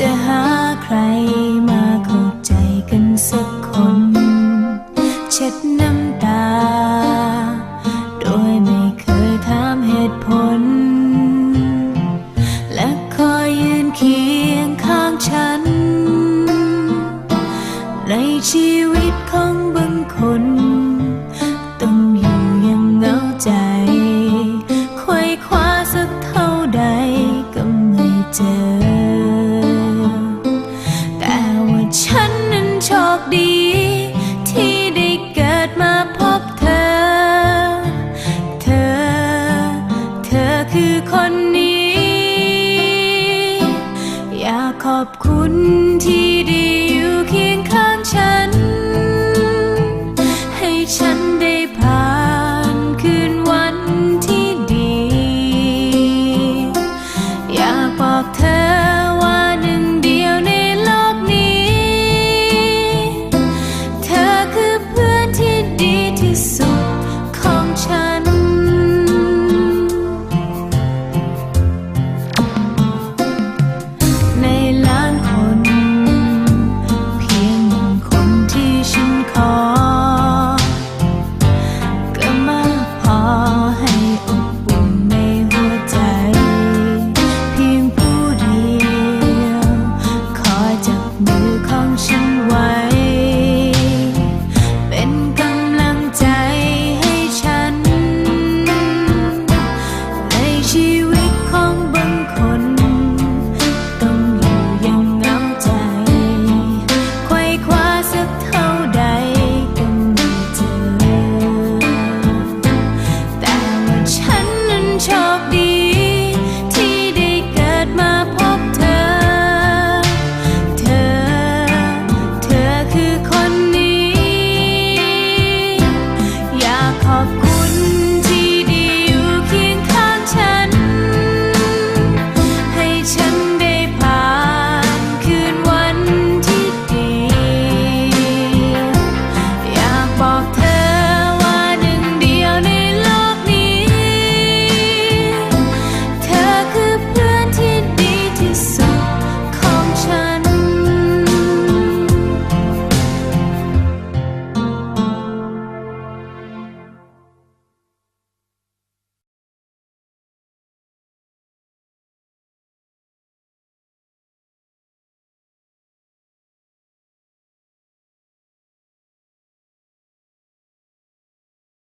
จะหาใครมาเข้าใจกันสักคน เช็ดน้ำตา โดยไม่เคยถามเหตุผล และคอยยืนเคียงข้างฉัน ในชีวิต อบคุณที่ดี ก็มาพอให้อุ่นในหัวใจ เพียงผู้เดียว ขอจับมือของฉันไว้